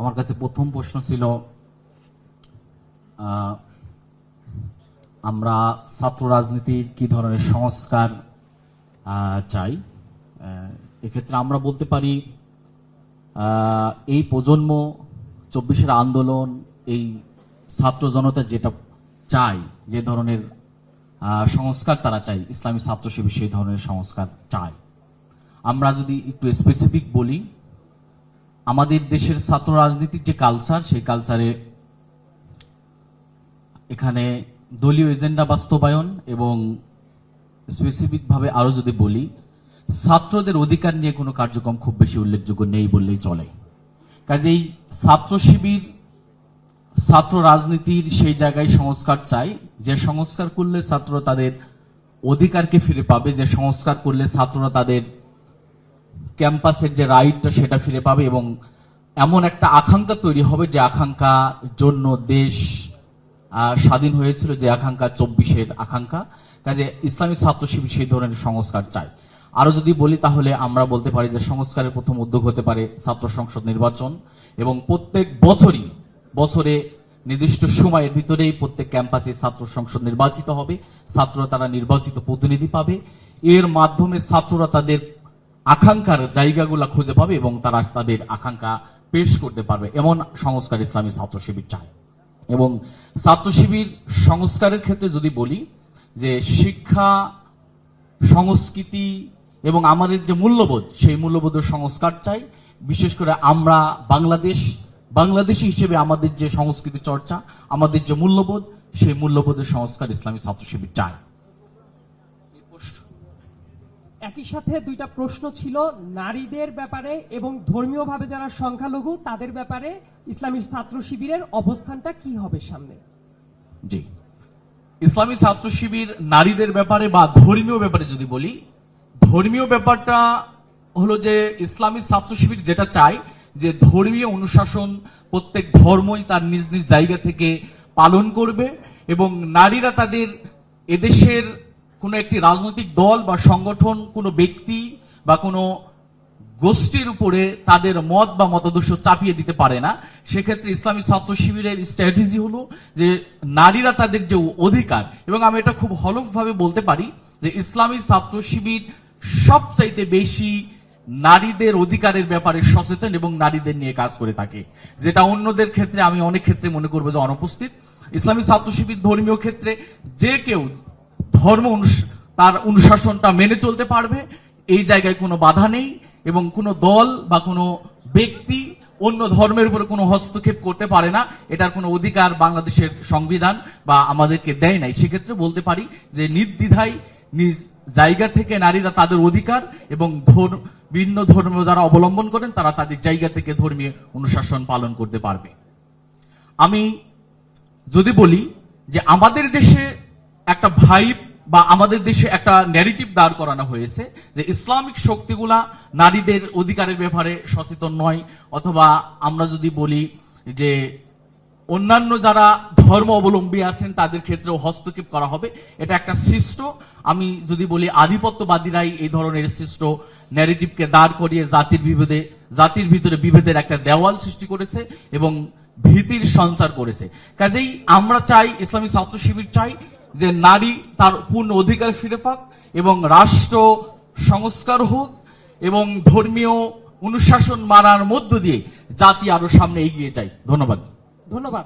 আমার কাছে প্রথম প্রশ্ন ছিল আমরা ছাত্র রাজনীতির কি ধরনের সংস্কার চাই? এক্ষেত্রে আমরা বলতে পারি এই প্রজন্ম চব্বিশের আন্দোলন, এই ছাত্র জনতা যেটা চায়, যে ধরনের সংস্কার তারা চায়, ইসলামী ছাত্র সেই ধরনের সংস্কার চায়। আমরা যদি একটু স্পেসিফিক বলি আমাদের দেশের ছাত্র রাজনীতির যে কালচার সেই কালচারে এখানে দলীয় এজেন্ডা বাস্তবায়ন এবং স্পেসিফিক ভাবে আরও যদি বলি, ছাত্রদের অধিকার নিয়ে কোনো কার্যক্রম খুব বেশি উল্লেখযোগ্য নেই বললেই চলে। কাজেই ছাত্র শিবির, ছাত্র রাজনীতির সেই জায়গায় সংস্কার চাই, যে সংস্কার করলে ছাত্র তাদের অধিকারকে ফিরে পাবে, যে সংস্কার করলে ছাত্ররা তাদের ক্যাম্পাসের যে রাইটটা সেটা ফিরে পাবে এবং এমন একটা আকাঙ্ক্ষা তৈরি হবে যে আকাঙ্ক্ষা জন্য দেশ স্বাধীন হয়েছিল যে আকাঙ্ক্ষা চব্বিশের আকাঙ্ক্ষা। কাজে ইসলামী ছাত্র শিবির সেই ধরনের সংস্কার চায়। আরও যদি বলি তাহলে আমরা বলতে পারি যে সংস্কারের প্রথম উদ্যোগ হতে পারে ছাত্র সংসদ নির্বাচন এবং প্রত্যেক বছরই বছরে নির্দিষ্ট সময়ের ভিতরেই প্রত্যেক ক্যাম্পাসে ছাত্র সংসদ নির্বাচিত হবে। ছাত্ররা তারা নির্বাচিত প্রতিনিধি পাবে। এর মাধ্যমে ছাত্ররা তাদের আকাঙ্ক্ষার জায়গাগুলো খুঁজে পাবে এবং তারা তাদের আকাঙ্ক্ষা পেশ করতে পারবে। এমন সংস্কার ইসলামী ছাত্র শিবির চায়। এবং ছাত্র শিবির সংস্কারের ক্ষেত্রে যদি বলি যে শিক্ষা, সংস্কৃতি এবং আমাদের যে মূল্যবোধ, সেই মূল্যবোধের সংস্কার চাই। বিশেষ করে আমরা বাংলাদেশ, বাংলাদেশি হিসেবে আমাদের যে সংস্কৃতি চর্চা, আমাদের যে মূল্যবোধ, সেই মূল্যবোধের সংস্কার ইসলামী ছাত্র শিবির চায়। একই সাথে দুইটা প্রশ্ন ছিল, নারীদের ব্যাপারে এবং ধর্মীয়ভাবে যারা সংখ্যালঘু, তাদের ব্যাপারে ইসলামী ছাত্র শিবিরের অবস্থানটা কি হবে সামনে? জি। ইসলামী ছাত্র শিবির নারীদের ব্যাপারে বা ধর্মীয় ব্যাপারে যদি বলি, ধর্মীয় ব্যাপারটা হলো যে ইসলামী ছাত্র শিবির যেটা চায়, যে ধর্মীয় অনুশাসন প্রত্যেক ধর্মই তার নিজ নিজ জায়গা থেকে পালন করবে এবং নারীরা তাদের এদেশের কোনো একটি রাজনৈতিক দল বা সংগঠন, কোনো ব্যক্তি বা কোনো গোষ্ঠীর উপরে তাদের মত বা মতাদর্শ চাপিয়ে দিতে পারে না। সেক্ষেত্রে ইসলামী ছাত্র শিবিরের স্ট্র্যাটেজি হলো যে নারীরা তাদের যে অধিকার, এবং আমি এটা খুব হলফভাবে বলতে পারি যে ইসলামী ছাত্র শিবির সবচাইতে বেশি নারীদের অধিকারের ব্যাপারে সচেতন এবং নারীদের নিয়ে কাজ করে থাকে। যেটা অন্যদের ক্ষেত্রে আমি অনেক ক্ষেত্রে মনে করব যে অনুপস্থিত। ইসলামী ছাত্র শিবির ধর্মীয় ক্ষেত্রে যে কেউ ধর্ম তার অনুশাসনটা মেনে চলতে পারবে, এই জায়গায় কোনো বাধা নেই এবং কোনো দল বা কোনো ব্যক্তি অন্য ধর্মের উপরে কোনো হস্তক্ষেপ করতে পারে না। এটার কোনো অধিকার বাংলাদেশের সংবিধান বা আমাদেরকে দেয় নাই। সেক্ষেত্রে বলতে পারি যে নির্দ্বিধায় নিজ জায়গা থেকে নারীরা তাদের অধিকার এবং ভিন্ন ধর্ম যারা অবলম্বন করেন তারা তাদের জায়গা থেকে ধর্মীয় অনুশাসন পালন করতে পারবে। আমি যদি বলি যে আমাদের দেশে একটা ভাইব বা আমাদের দেশে একটা ন্যারেটিভ দাঁড় করানো হয়েছে যে ইসলামিক শক্তিগুলা নারীদের অধিকারের ব্যাপারে সচেতন নয়। অথবা আমরা যদি বলি যে অন্যান্য যারা ধর্ম অবলম্বী আছেন, তাদের ক্ষেত্রেও হস্তক্ষেপ করা হবে। এটা একটা সৃষ্ট। আমি যদি বলি আধিপত্যবাদীরাই এই ধরনের সৃষ্ট ন্যারেটিভকে দাঁড় করিয়ে জাতির বিভেদে, জাতির ভিতরে বিভেদের একটা দেওয়াল সৃষ্টি করেছে এবং ভীতির সঞ্চার করেছে। কাজেই আমরা চাই ইসলামী ছাত্র শিবির চাই যে নারী তার পূর্ণ অধিকার ফিরে পাক এবং রাষ্ট্র সংস্কার হোক এবং ধর্মীয় অনুশাসন মানার মধ্য দিয়ে জাতি আরও সামনে এগিয়ে যায়। ধন্যবাদ। ধন্যবাদ।